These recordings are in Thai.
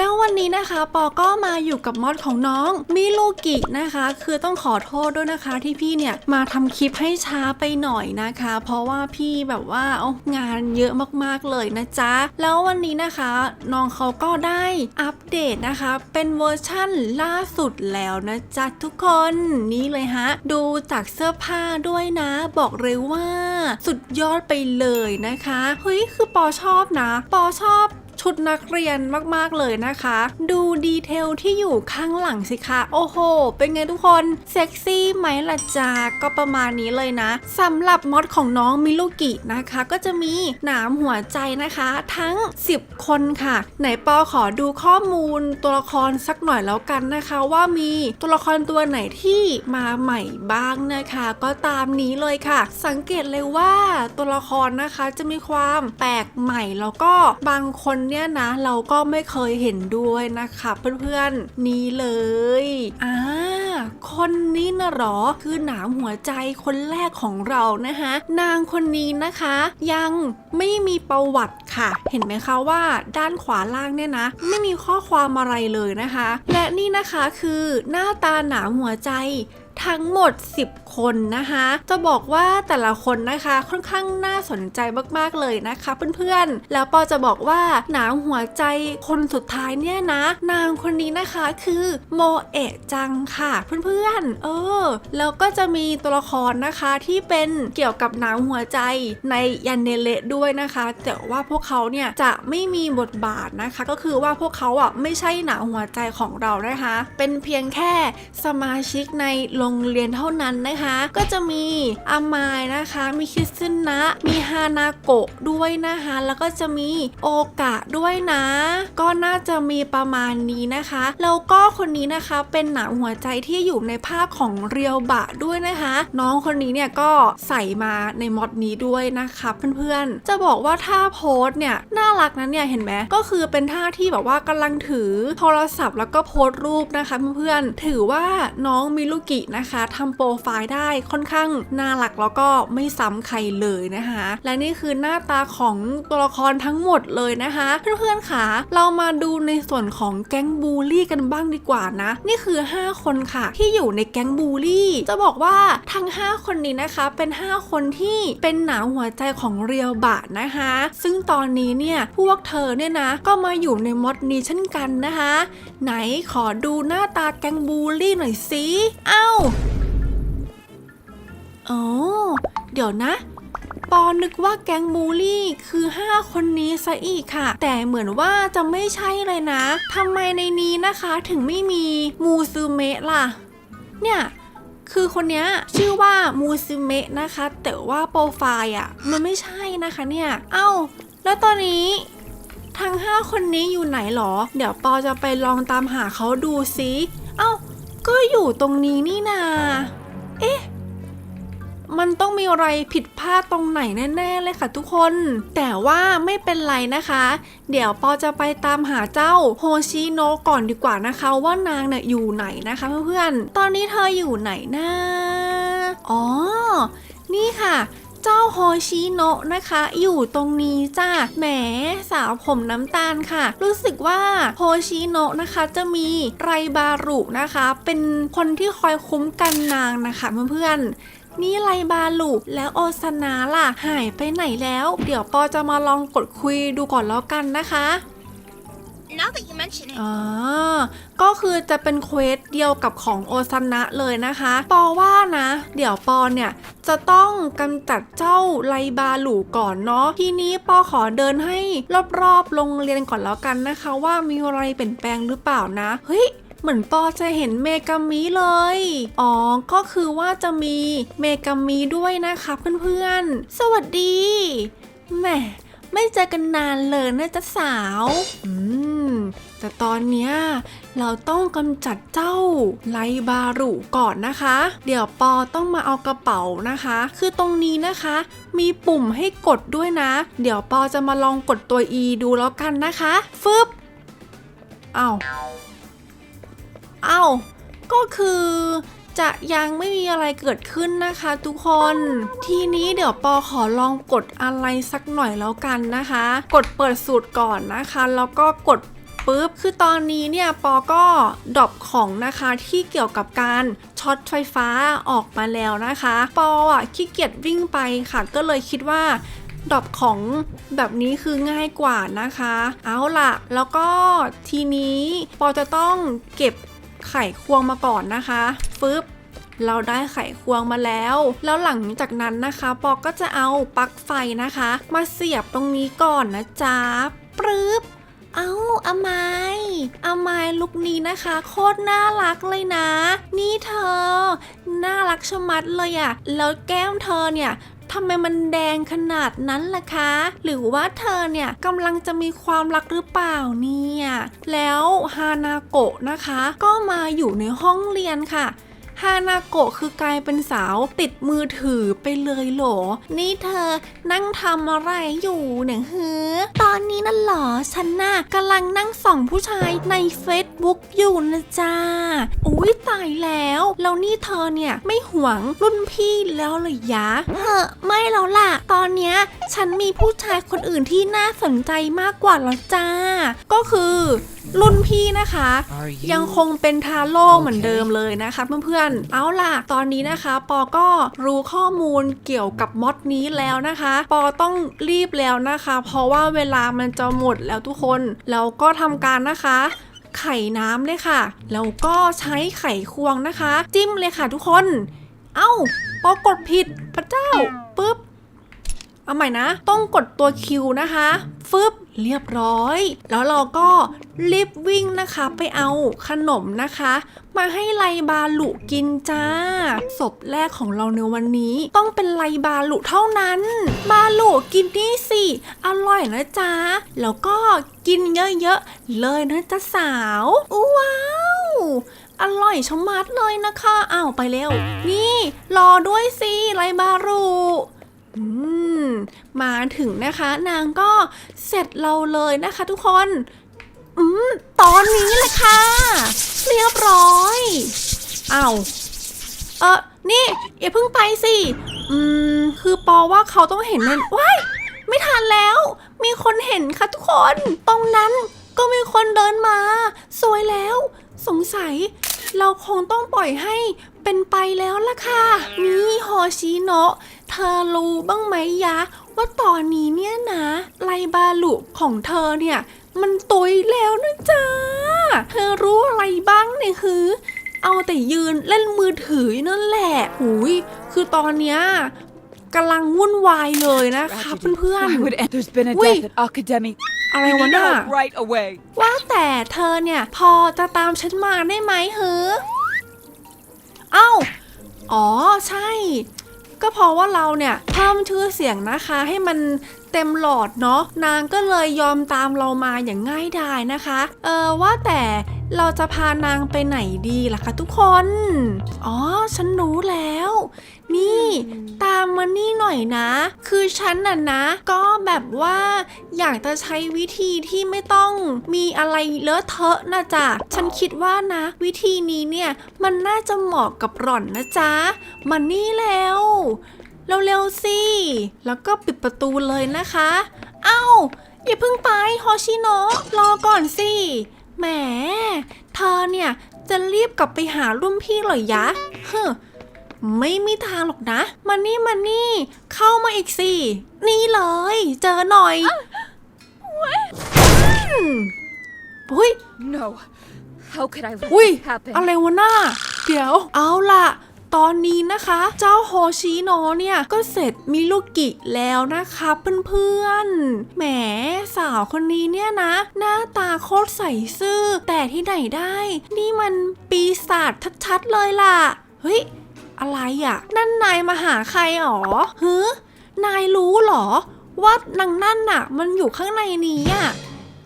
แล้ววันนี้นะคะปอก็มาอยู่กับมอดของน้องมิลูกินะคะ คือต้องขอโทษด้วยนะคะที่พี่เนี่ยมาทำคลิปให้ช้าไปหน่อยนะคะ เพราะว่าพี่แบบว่าเอางานเยอะมากๆเลยนะจ๊ะ แล้ววันนี้นะคะน้องเขาก็ได้อัปเดตนะคะ เป็นเวอร์ชั่นล่าสุดแล้วนะจ๊ะทุกคนนี่เลยฮะ ดูจากเสื้อผ้าด้วยนะ บอกเลยว่า สุดยอดไปเลยนะคะเฮ้ยคือปอชอบนะ ปอชอบ ชุดนักเรียนมากๆเลยนะคะ ดูดีเทลที่อยู่ข้างหลังสิคะ โอ้โห เป็นไงทุกคน เซ็กซี่ไหมล่ะจ๊ะก็ประมาณนี้เลยนะสำหรับมอดของน้องมิลุกินะคะ ก็จะมีหนามหัวใจนะคะ ทั้ง 10 คนค่ะ ไหนปอขอดูข้อมูลตัวละครสักหน่อยแล้วกันนะคะว่ามีตัวละครตัวไหนที่มาใหม่บ้างนะคะ ก็ตามนี้เลยค่ะ สังเกตเลยว่าตัวละครนะคะจะมีความแปลกใหม่แล้วก็บางคนเนี่ยนะเราก็ไม่เคยเห็นด้วยนะคะเพื่อนๆนี่เลยอ่าคนนี้นะหรอคือหนามหัวใจคนแรกของเรานะคะนางคนนี้นะคะ ยังไม่มีประวัติค่ะ เห็นไหมคะว่าด้านขวาล่างเนี่ยนะ ไม่มีข้อความอะไรเลยนะคะ และนี่นะคะคือหน้าตาหนามหัวใจ ทั้งหมด 10 คนนะคะ จะบอกว่าแต่ละคนนะคะค่อนข้างน่าสนใจมากๆเลยนะคะเพื่อนๆ แล้วปอจะบอกว่าหนาหัวใจคนสุดท้ายเนี่ยนะ นางคนนี้นะคะคือโมเอะจังค่ะเพื่อนๆ เออ แล้วก็จะมีตัวละครนะคะที่เป็นเกี่ยวกับหนาหัวใจในยันเนเลด้วยนะคะ แต่ว่าพวกเขาเนี่ยจะไม่มีบทบาทนะคะ ก็คือว่าพวกเขาอะไม่ใช่หนาหัวใจของเรานะคะ เป็นเพียงแค่สมาชิกในโรงเรียนเท่านั้นนะคะ ก็จะมีอามายนะคะ มีคิซึนะ มีฮานาโกะด้วยนะคะ แล้วก็จะมีโอกะด้วยนะ ก็น่าจะมีประมาณนี้นะคะ แล้วก็คนนี้นะคะเป็นหนามหัวใจที่อยู่ในภาคของเรียวบะด้วยนะคะ น้องคนนี้เนี่ยก็ใส่มาในมอดนี้ด้วยนะคะเพื่อนๆ จะบอกว่าท่าโพสเนี่ยน่ารักนะเนี่ยเห็นไหมก็คือเป็นท่าที่แบบว่ากำลังถือโทรศัพท์แล้วก็โพสรูปนะคะเพื่อนๆ ถือว่าน้องมิลุกินะคะทำโปรไฟล์ได้ค่อนข้างน่ารักแล้วก็ไม่ซ้ำใครเลยนะคะ และนี่คือหน้าตาของตัวละครทั้งหมดเลยนะคะ เพื่อนๆค่ะ เรามาดูในส่วนของแก๊งบูลลี่กันบ้างดีกว่านะ นี่คือ 5 คนค่ะ ที่อยู่ในแก๊งบูลลี่ จะบอกว่าทั้ง 5 คนนี้นะคะ เป็น 5 คนที่เป็นหนาวหัวใจของเรียวบะนะคะ ซึ่งตอนนี้เนี่ยพวกเธอเนี่ยนะก็มาอยู่ในมอดนี้เช่นกันนะคะ ไหนขอดูหน้าตาแก๊งบูลลี่หน่อยสิ เอ้าโอ๋อเดี๋ยวนะ ปอนึกว่าแก๊งบูลลี่คือ 5 คนนี้ซะอีกค่ะ แต่เหมือนว่าจะไม่ใช่เลยนะทำไมในนี้นะคะถึงไม่มีมูซูเมะล่ะ เนี่ยคือคนนี้ชื่อว่ามูซูเมะนะคะ แต่ว่าโปรไฟล์อะ มันไม่ใช่นะคะเนี่ย เอ้า แล้วตอนนี้ ทั้ง 5 คนนี้อยู่ไหนหรอ เดี๋ยวปอจะไปลองตามหาเขาดูซิ เอ้า ก็อยู่ตรงนี้นี่นา เอ๊ะ มันต้องมีอะไรผิดพลาดตรงไหนแน่ๆเลยค่ะทุกคน แต่ว่าไม่เป็นไรนะคะ เดี๋ยวปอจะไปตามหาเจ้าโฮชิโนะก่อนดีกว่านะคะว่านางเนี่ยอยู่ไหนนะคะเพื่อนๆ ตอนนี้เธออยู่ไหนนะ อ๋อ นี่ค่ะ เจ้าโฮชิโนะนะคะ อยู่ตรงนี้จ้าแหมสาวผมน้ำตาลค่ะ รู้สึกว่าโฮชิโนะนะคะ จะมีไรบารุนะคะ เป็นคนที่คอยคุ้มกันนางนะคะเพื่อนนี่ไรบาลูแล้วโอซนาล่ะ หายไปไหนแล้ว เดี๋ยวปอจะมาลองกดคุยดูก่อนแล้วกันนะคะ Now that you mention it, อ่าก็คือจะเป็นเควสเดียวกับของโอซานะเลยนะคะ ปอว่านะ เดี๋ยวปอเนี่ย จะต้องกำจัดเจ้าไลบาหลูก่อนเนาะ ทีนี้ปอขอเดินให้รอบๆโรงเรียนก่อนแล้วกันนะคะ ว่ามีอะไรเปลี่ยนแปลงหรือเปล่านะ เฮ้ยเหมือนปอจะเห็นเมกามิเลย อ๋อ ก็คือว่าจะมีเมกามิด้วยนะคะเพื่อนๆ สวัสดี แหม ไม่เจอกันนานเลยนะจ๊ะสาว อืม แต่ตอนเนี้ยเราต้องกำจัดเจ้าไลบารุก่อนนะคะ เดี๋ยวปอต้องมาเอากระเป๋านะคะ คือตรงนี้นะคะ มีปุ่มให้กดด้วยนะ เดี๋ยวปอจะมาลองกดตัว E ดูแล้วกันนะคะฟึบเอา้าเอา้าก็คือจะยังไม่มีอะไรเกิดขึ้นนะคะทุกคน ทีนี้เดี๋ยวปอขอลองกดอะไรสักหน่อยแล้วกันนะคะ กดเปิดสูตรก่อนนะคะ แล้วก็กด ปุ๊บ คือตอนนี้เนี่ยปอก็ดรอปของนะคะที่เกี่ยวกับการช็อตไฟฟ้าออกมาแล้วนะคะ ปออะขี้เกียจวิ่งไปค่ะ ก็เลยคิดว่าดรอปของแบบนี้คือง่ายกว่านะคะ เอาล่ะ แล้วก็ทีนี้ปอจะต้องเก็บไข่ควงมาก่อนนะคะฟึบเราได้ไขควงมาแล้ว แล้วหลังจากนั้นนะคะ ปอก็จะเอาปลั๊กไฟนะคะ มาเสียบตรงนี้ก่อนนะจ๊ะปรึ๊บ เอาอามายอามายลุกนี้นะคะ โคตรน่ารักเลยนะ นี่เธอ น่ารักชะมัดเลยอะแล้วแก้มเธอเนี่ยทำไมมันแดงขนาดนั้นล่ะคะ หรือว่าเธอเนี่ยกำลังจะมีความรักหรือเปล่าเนี่ย แล้วฮานาโกะนะคะ ก็มาอยู่ในห้องเรียนค่ะ ฮานาโกะคือกลายเป็นสาวติดมือถือไปเลยเหรอ นี่เธอนั่งทำอะไรอยู่เนี่ยเฮ้อตอนนี้น่ะเหรอฉันน่ะกำลังนั่งส่องผู้ชายใน Facebook อยู่นะจ้าอุ้ยตายแล้วแล้วนี่เธอเนี่ยไม่หวงรุ่นพี่แล้วเลยยะเฮ้อไม่แล้วล่ะ ตอนเนี้ยฉันมีผู้ชายคนอื่นที่น่าสนใจมากกว่าแล้วจ้า ก็คือรุ่นพี่นะคะ Are you ยังคงเป็นทาโร่เหมือนเดิมเลยนะคะเพื่อนๆเอาล่ะ ตอนนี้นะคะ ปอก็รู้ข้อมูลเกี่ยวกับมอดนี้แล้วนะคะ ปอต้องรีบแล้วนะคะ เพราะว่าเวลามันจะหมดแล้วทุกคน แล้วก็ทำการนะคะไข่น้ำเลยค่ะ แล้วก็ใช้ไข่ควงนะคะ จิ้มเลยค่ะทุกคน เอ้าปอกดผิดพระเจ้าปุ๊บ เอาใหม่นะ ต้องกดตัวคิวนะคะฟึบเรียบร้อย แล้วเราก็รีบวิ่งนะคะไปเอาขนมนะคะ มาให้ไลบาลุกินจ้า ศพแรกของเราในวันนี้ ต้องเป็นไลบาลุเท่านั้น บาลุกินนี่สิ อร่อยนะจ๊ะแล้วก็กินเยอะๆ เลยนะจ๊ะสาวอู้ว้าวอร่อยชะมัดเลยนะคะอ้าวไปเร็ว นี่ รอด้วยสิไลบารุอืมมาถึงนะคะ นางก็เสร็จเราเลยนะคะทุกคน อืม ตอนนี้เลยค่ะ เรียบร้อยเอาวเออนี่อย่าเพิ่งไปสิ อืม คือปอว่าเขาต้องเห็นแน่ว้าย ไม่ทันแล้ว มีคนเห็นค่ะทุกคน ตรงนั้นก็มีคนเดินมา สวยแล้ว สงสัย เราคงต้องปล่อยให้เป็นไปแล้วล่ะค่ะ นี่ฮอชิโนะเธอรู้บ้างไหมยะ ว่าตอนนี้เนี่ยนะไลบาลุของเธอเนี่ย มันตุยแล้วนะจ๊ะ เธอรู้อะไรบ้างเนี่ยคือ เอาแต่ยืนเล่นมือถืออยู่นั่นแหละหุยคือตอนเนี้ยกำลังวุ่นวายเลยนะคะ Tragedy. เพื่อน Why would it? There's been a Wait. death at Academy. ๆอะไร We วะ need น่ะ help right away. ว่าแต่เธอเนี่ยพอจะตามฉันมาได้ไหมเฮ้อเอ้า อ๋อใช่ ก็เพราะว่าเราเนี่ยเพิ่มชื่อเสียงนะคะ ให้มัน เต็มหลอดเนาะนางก็เลยยอมตามเรามาอย่างง่ายดายนะคะ เออว่าแต่เราจะพานางไปไหนดีล่ะคะทุกคน อ๋อ ฉันรู้แล้ว นี่ตามมานี่หน่อยนะ คือฉันน่ะนะ ก็แบบว่าอยากจะใช้วิธีที่ไม่ต้องมีอะไรเลอะเทอะนะจ๊ะ ฉันคิดว่านะ วิธีนี้เนี่ย มันน่าจะเหมาะกับหล่อนนะจ๊ะ มันนี่แล้ว เร็วๆสิ แล้วก็ปิดประตูเลยนะคะ เอ้า อย่าเพิ่งไปฮอชิโนะ รอก่อนสิ แหม เธอเนี่ยจะรีบกลับไปหารุ่นพี่เหรอยะเฮ้อไม่มีทางหรอกนะ มานี่มานี่ เข้ามาอีกสิ นี่เลย เจอหน่อยอืมอุ้ย No. How could I let อุ้ย this happen? อะไรวะหน้า เดี๋ยว เอาล่ะ ตอนนี้นะคะ เจ้าโฮชิโนะเนี่ยก็เสร็จมิลุกิแล้วนะคะเพื่อนๆ แหมสาวคนนี้เนี่ยนะ หน้าตาโคตรใสซื่อ แต่ที่ไหนได้ นี่มันปีศาจชัดๆเลยล่ะ เฮ้ย อะไรอะ นั่นนายมาหาใครหรอฮึนายรู้เหรอ ว่านางนั่นน่ะ มันอยู่ข้างในนี้อะ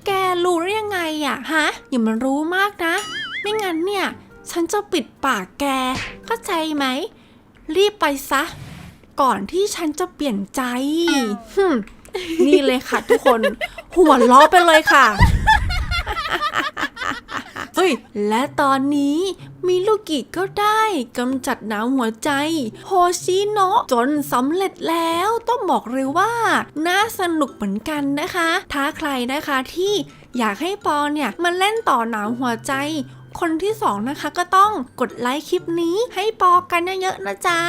แกรู้ได้ยังไงอะฮะอย่ามันรู้มากนะ ไม่งั้นเนี่ย ฉันจะปิดปากแก เข้าใจไหม รีบไปซะ ก่อนที่ฉันจะเปลี่ยนใจหึ่มนี่เลยค่ะทุกคน หัวล้อไปเลยค่ะเอ้ยและตอนนี้มิลูกิก็ได้กำจัดหนาวหัวใจโฮชิโนะจนสำเร็จแล้วต้องบอกเลยว่า น่าสนุกเหมือนกันนะคะ ถ้าใครนะคะที่อยากให้ปอเนี่ย มาเล่นต่อหนาวหัวใจ คนที่สองนะคะก็ต้องกดไลค์คลิปนี้ให้ปอกันเยอะๆนะจ๊ะ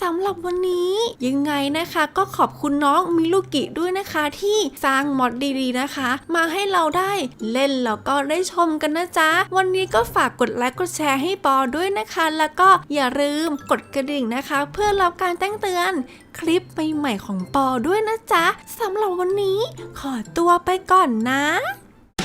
สำหรับวันนี้ยังไงนะคะ ก็ขอบคุณน้องมิลุกิด้วยนะคะ ที่สร้างมอดดีๆนะคะ มาให้เราได้เล่นแล้วก็ได้ชมกันนะจ๊ะ วันนี้ก็ฝากกดไลค์กดแชร์ให้ปอด้วยนะคะ แล้วก็อย่าลืมกดกระดิ่งนะคะ เพื่อรับการแจ้งเตือนคลิปใหม่ๆของปอด้วยนะจ๊ะสำหรับวันนี้ขอตัวไปก่อนนะ